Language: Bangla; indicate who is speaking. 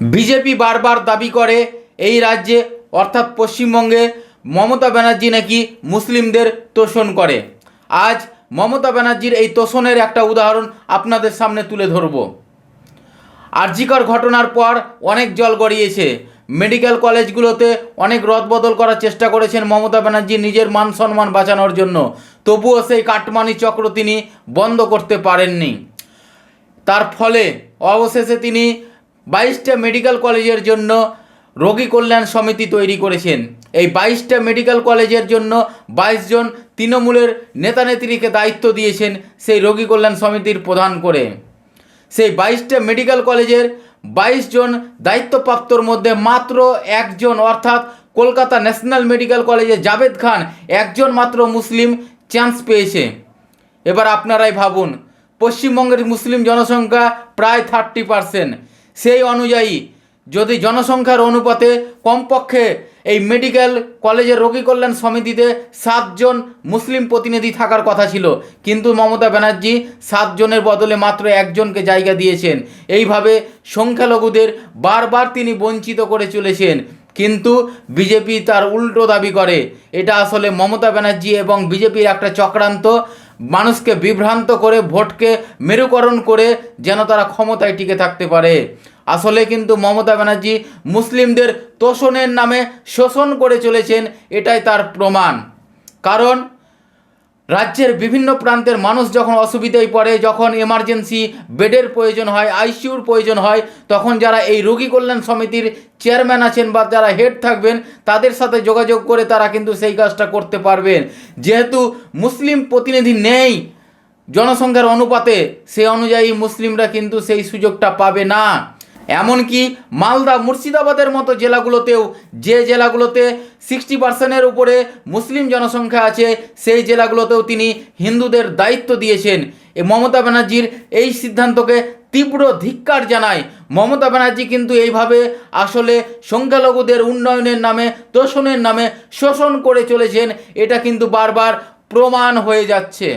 Speaker 1: বিজেপি বারবার দাবি করে, এই রাজ্যে, অর্থাৎ পশ্চিমবঙ্গে, মমতা ব্যানার্জি নাকি মুসলিমদের তোষণ করে। আজ মমতা ব্যানার্জির এই তোষণের একটা উদাহরণ আপনাদের সামনে তুলে ধরব। আরজিকর ঘটনার পর অনেক জল গড়িয়েছে। মেডিকেল কলেজগুলোতে অনেক রদবদল করার চেষ্টা করেছেন মমতা ব্যানার্জি নিজের মান সম্মান বাঁচানোর জন্য। তবুও সেই কাটমানি চক্র তিনি বন্ধ করতে পারেননি। তার ফলে অবশেষে তিনি বাইশটা মেডিকেল কলেজের জন্য রোগী কল্যাণ সমিতি তৈরি করেছেন। এই বাইশটা মেডিকেল কলেজের জন্য বাইশ জন তৃণমূলের নেতানেত্রীকে দায়িত্ব দিয়েছেন সেই রোগী কল্যাণ সমিতির প্রধান করে। সেই বাইশটা মেডিকেল কলেজের বাইশ জন দায়িত্বপ্রাপ্তর মধ্যে মাত্র একজন, অর্থাৎ কলকাতা ন্যাশনাল মেডিকেল কলেজে জাভেদ খান, একজন মাত্র মুসলিম চান্স পেয়েছে। এবার আপনারাই ভাবুন, পশ্চিমবঙ্গের মুসলিম জনসংখ্যা প্রায় থার্টি পারসেন্ট সেই অনুযায়ী যদি জনসংখ্যার অনুপাতে কমপক্ষে এই মেডিকেল কলেজের রোগী কল্যাণ সমিতিতে সাতজন মুসলিম প্রতিনিধি থাকার কথা ছিল। কিন্তু মমতা ব্যানার্জি সাতজনের বদলে মাত্র একজনকে জায়গা দিয়েছেন। এইভাবে সংখ্যালঘুদের বারবার তিনি বঞ্চিত করে চলেছেন। কিন্তু বিজেপি তার উল্টো দাবি করে। এটা আসলে মমতা ব্যানার্জি এবং বিজেপির একটা চক্রান্ত। মানুষকে বিভ্রান্ত করে, ভোটকে মেরুকরণ করে যেন তারা ক্ষমতায় টিকে থাকতে পারে। আসলে কিন্তু মমতা ব্যানার্জি মুসলিমদের তোষণের নামে শোষণ করে চলেছেন, এটাই তার প্রমাণ। কারণ রাজ্যের বিভিন্ন প্রান্তের মানুষ যখন অসুবিধায় পড়ে, যখন এমার্জেন্সি বেডের প্রয়োজন হয় আইসিইউর প্রয়োজন হয়, তখন যারা এই রোগী কল্যাণ সমিতির চেয়ারম্যান আছেন বা যারা হেড থাকবেন, তাদের সাথে যোগাযোগ করে তারা কিন্তু সেই কাজটা করতে পারবেন। যেহেতু মুসলিম প্রতিনিধি নেই জনসংখ্যার অনুপাতে, সে অনুযায়ী মুসলিমরা কিন্তু সেই সুযোগটা পাবে না। এমনকি মালদা মুর্শিদাবাদের মতো জেলাগুলোতেও যে জেলাগুলোতে সিক্সটি পার্সেন্টের উপরে মুসলিম জনসংখ্যা আছে, সেই জেলাগুলোতেও তিনি হিন্দুদের দায়িত্ব দিয়েছেন। এ মমতা ব্যানার্জির এই সিদ্ধান্তকে তীব্র ধিক্কার জানায়। মমতা ব্যানার্জি কিন্তু এইভাবে আসলে সংখ্যালঘুদের উন্নয়নের নামে, তোষণের নামে শোষণ করে চলেছেন, এটা কিন্তু বারবার প্রমাণ হয়ে যাচ্ছে।